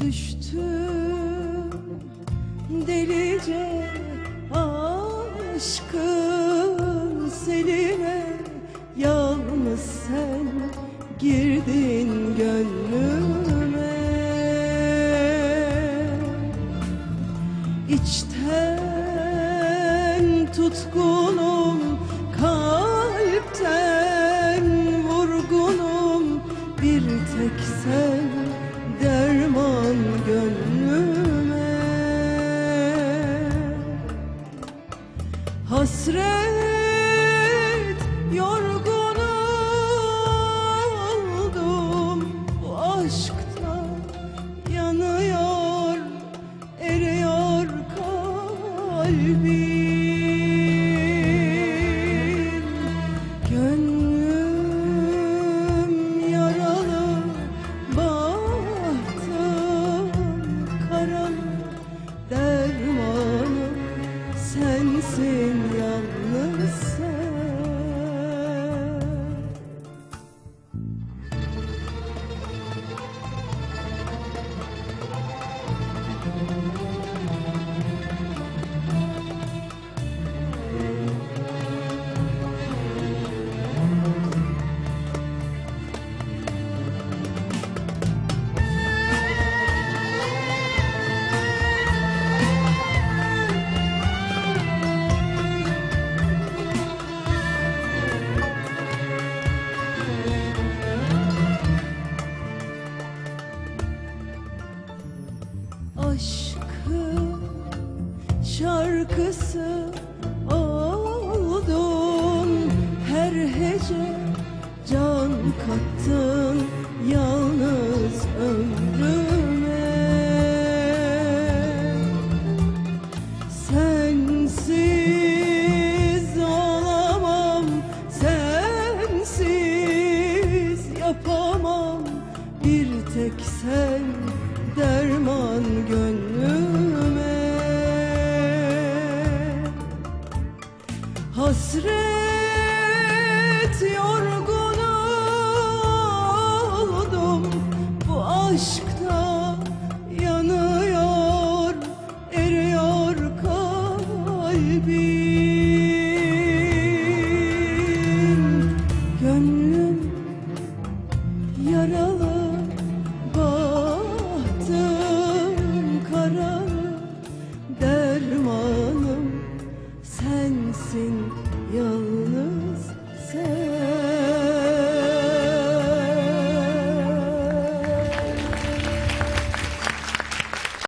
düştüm delice aşkın seline yalnız sen girdin gönlüme. İçten tutkunum kalpten vurgunum bir tek sen gönlüme. Hasret yorgun sensin aşkın şarkısı oldum. Her hece can kattın sen derman gönlüme. Hasret yorgun oldum bu aşkta yanıyor eriyor kalbim. Gönlüm yaralı dermanım sensin yalnız